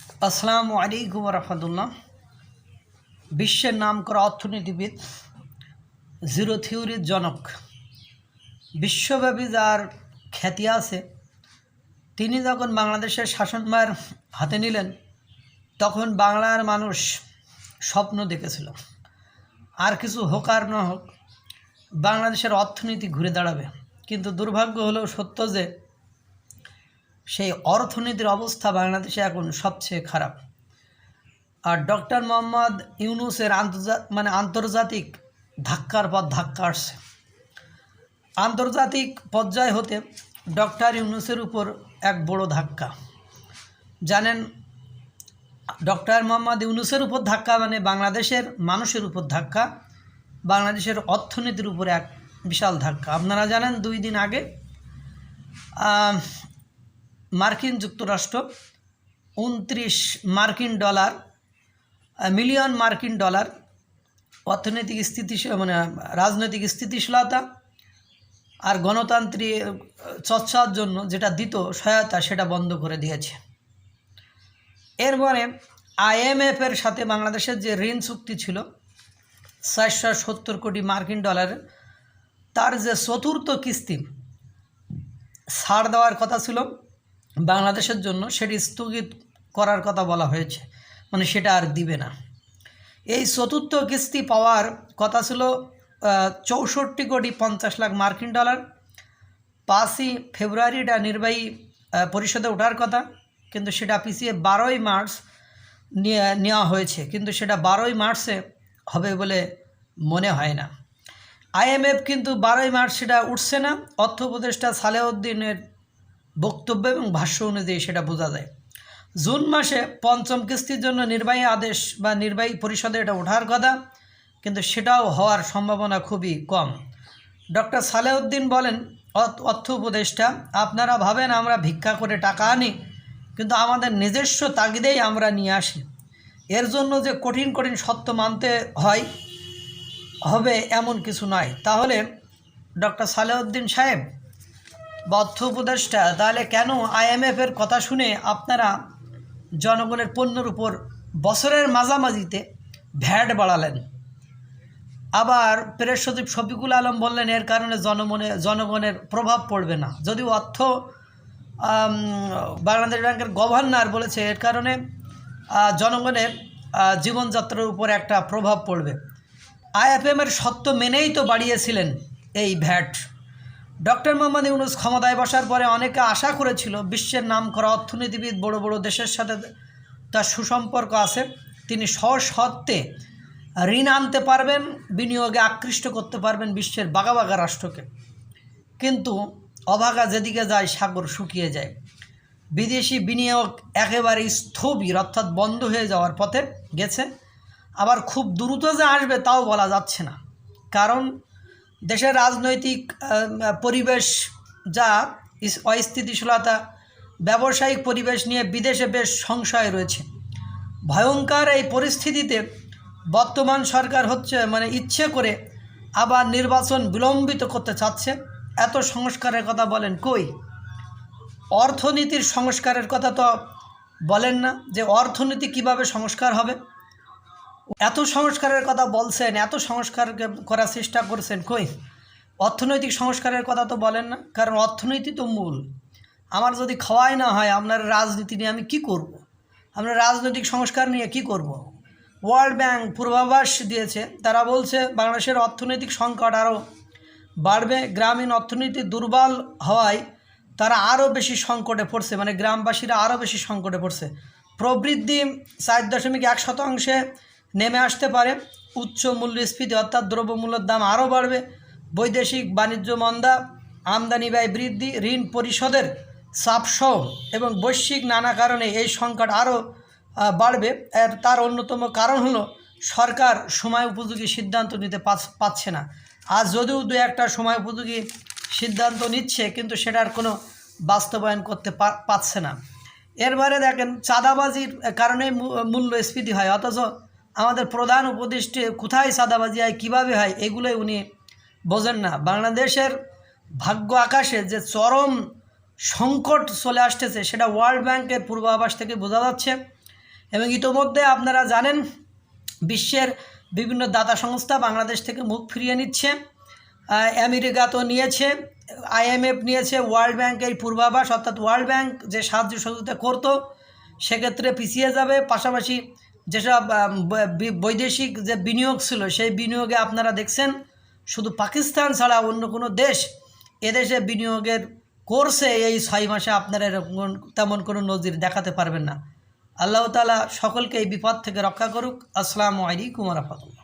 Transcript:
আসসালামু আলাইকুম রহমতুল্লাহ। বিশ্বের নাম করা অর্থনীতিবিদ জিরো থিওরির জনক, বিশ্বব্যাপী যার খ্যাতি আছে, তিনি যখন বাংলাদেশের শাসনভার হাতে নিলেন, তখন বাংলার মানুষ স্বপ্ন দেখেছিল, আর কিছু হোক আর না হোক, বাংলাদেশের অর্থনীতি ঘুরে দাঁড়াবে। কিন্তু দুর্ভাগ্য হলেও সত্য যে সেই অর্থনীতির অবস্থা বাংলাদেশে এখন সবচেয়ে খারাপ। আর ডক্টর মোহাম্মদ ইউনুসের আন্তর্জাত মানে আন্তর্জাতিক ধাক্কার পর ধাক্কা আসছে। আন্তর্জাতিক পর্যায় হতে ডক্টর ইউনুসের উপর এক বড় ধাক্কা। জানেন, ডক্টর মোহাম্মদ ইউনুসের উপর ধাক্কা মানে বাংলাদেশের মানুষের উপর ধাক্কা, বাংলাদেশের অর্থনীতির উপর এক বিশাল ধাক্কা। আপনারা জানেন দুই দিন আগে মার্কিন যুক্তরাষ্ট্র উনত্রিশ মার্কিন ডলার মিলিয়ন মার্কিন ডলার, অর্থনৈতিক স্থিতিশীল মানে রাজনৈতিক স্থিতিশীলতা আর গণতান্ত্রিক চর্চার জন্য যেটা দিত সহায়তা সেটা বন্ধ করে দিয়েছে। এরপরে আইএমএফের সাথে বাংলাদেশের যে ঋণ চুক্তি ছিল, চারশো সত্তর কোটি মার্কিন ডলারের, তার যে চতুর্থ কিস্তি ছাড় দেওয়ার কথা ছিল বাংলাদেশের জন্য সেটি স্থগিত করার কথা বলা হয়েছে। মানে সেটা আর দিবে না। এই চতুর্থ কিস্তি পাওয়ার কথা ছিল চৌষট্টি কোটি পঞ্চাশ লাখ মার্কিন ডলার। পাঁচই ফেব্রুয়ারি এটা নির্বাহী পরিষদে ওঠার কথা, কিন্তু সেটা পিছিয়ে বারোই মার্চ নেওয়া হয়েছে। কিন্তু সেটা বারোই মার্চে হবে বলে মনে হয় না। আইএমএফ কিন্তু বারোই মার্চ সেটা উঠছে না। অর্থ উপদেষ্টা সালেউদ্দিনের বক্তব্য এবং ভাষ্য অনুযায়ী সেটা বোঝা যায়। জুন মাসে পঞ্চম কিস্তির জন্য নির্বাহী আদেশ বা নির্বাহী পরিষদে এটা ওঠার কথা, কিন্তু সেটাও হওয়ার সম্ভাবনা খুবই কম। ডক্টর সালেউদ্দিন বলেন অর্থ- উপদেষ্টা, আপনারা ভাবেন আমরা ভিক্ষা করে টাকা আনি, কিন্তু আমাদের নিজস্ব তাগিদেই আমরা নিয়ে আসি। এর জন্য যে কঠিন কঠিন সত্য মানতে হয়, হবে এমন কিছু নয়। তাহলে ডক্টর সালেউদ্দিন সাহেব বা অর্থ উপদেষ্টা, তাহলে কেন আইএমএফের কথা শুনে আপনারা জনগণের পণ্যের উপর বছরের মাঝামাঝিতে ভ্যাট বাড়ালেন? আবার প্রেস সচিব শফিকুল আলম বললেন, এর কারণে জনমনে, জনগণের প্রভাব পড়বে না। যদিও অর্থ বাংলাদেশ ব্যাংকের গভর্নর বলেছে, এর কারণে জনগণের জীবনযাত্রার উপর একটা প্রভাব পড়বে। আইএফএমের সত্য মেনেই তো বাড়িয়েছিলেন এই ভ্যাট। ডক্টর মোহাম্মদ ইউনুস ক্ষমতায় বসার পরে অনেকে আশা করেছিল বিশ্বের নাম করা অর্থনীতিবিদ বড় বড় দেশের সাথে তার সুসম্পর্ক আছে। তিনি সশত্বে ঋণ আনতে পারবেন, বিনিয়োগে আকৃষ্ট করতে পারবেন বিশ্বের বাগা বাঘা রাষ্ট্রকে। কিন্তু অভাগা যেদিকে যায়, সাগর শুকিয়ে যায়। বিদেশি বিনিয়োগ একেবারে স্থবির, অর্থাৎ বন্ধ হয়ে যাওয়ার পথে গেছে। আবার খুব দ্রুত যে আসবে, তাও বলা যাচ্ছে না। কারণ দেশের রাজনৈতিক পরিবেশ যা অস্থিতিশীলতা, ব্যবসায়িক পরিবেশ নিয়ে বিদেশে বেশ সংশয় রয়েছে। ভয়ঙ্কর এই পরিস্থিতিতে বর্তমান সরকার হচ্ছে মানে ইচ্ছে করে আবার নির্বাচন বিলম্বিত করতে চাচ্ছে। এত সংস্কারের কথা বলেন কই? অর্থনীতির সংস্কারের কথা তো বলেন না যে অর্থনীতি কীভাবে সংস্কার হবে। এত সংস্কারের কথা বলছেন, এত সংস্কার করার চেষ্টা করছেন কই অর্থনৈতিক সংস্কারের কথা তো বলেন না, কারণ অর্থনীতি তো মূল আমার যদি খাওয়াই না হয়, আপনার রাজনীতি নিয়ে আমি কি করব। আমরা রাজনৈতিক সংস্কার নিয়ে কি করব। ওয়ার্ল্ড ব্যাংক পূর্বাভাস দিয়েছে, তারা বলছে বাংলাদেশের অর্থনৈতিক সংকট আরও বাড়বে, গ্রামীণ অর্থনীতি দুর্বল হওয়ায় তারা আরও বেশি সংকটে পড়ছে মানে গ্রামবাসীরা আরও বেশি সংকটে পড়ছে প্রবৃদ্ধি চার দশমিক এক শতাংশে নেমে আসতে পারে। উচ্চ মূল্যস্ফীতি অর্থাৎ দ্রব্যমূল্যের দাম আরও বাড়বে। বৈদেশিক বাণিজ্য মন্দা আমদানি ব্যয় বৃদ্ধি, ঋণ পরিশোধের চাপসহ এবং বৈশ্বিক নানা কারণে এই সংকট আরও বাড়বে। তার অন্যতম কারণ হলো সরকার সময় উপযোগী সিদ্ধান্ত নিতে পারছে না। আজ যদিও দু একটা সময় উপযোগী সিদ্ধান্ত নিচ্ছে, কিন্তু সেটার কোনো বাস্তবায়ন করতে পারছে না। এরবারে দেখেন, চাঁদাবাজির কারণে মূল্যস্ফীতি হয়, অথচ আমাদের প্রধান উপদেষ্টে কোথায় সাদাবাজি হয়, কীভাবে হয়, এগুলোই উনি বোঝেন না। বাংলাদেশের ভাগ্য আকাশে যে চরম সংকট চলে আসতেছে, সেটা ওয়ার্ল্ড ব্যাংকের পূর্বাভাস থেকে বোঝা যাচ্ছে। এবং ইতোমধ্যে আপনারা জানেন, বিশ্বের বিভিন্ন দাতা সংস্থা বাংলাদেশ থেকে মুখ ফিরিয়ে নিচ্ছে। আমেরিকা তো নিয়েছে আইএমএফ নিয়েছে ওয়ার্ল্ড ব্যাংক এই পূর্বাভাস, অর্থাৎ ওয়ার্ল্ড ব্যাংক যে সাহায্য সহযোগিতা করতো, সেক্ষেত্রে পিছিয়ে যাবে। পাশাপাশি যেসব বৈদেশিক যে বিনিয়োগ ছিল, সেই বিনিয়োগে আপনারা দেখছেন, শুধু পাকিস্তান ছাড়া অন্য কোনো দেশ এদেশে বিনিয়োগের করছে এই ছয় মাসে আপনারা এরকম তেমন কোনো নজির দেখাতে পারবেন না। আল্লাহ তালা সকলকে এই বিপদ থেকে রক্ষা করুক। আসসালামু আলাইকুম রহমতুল্লাহ।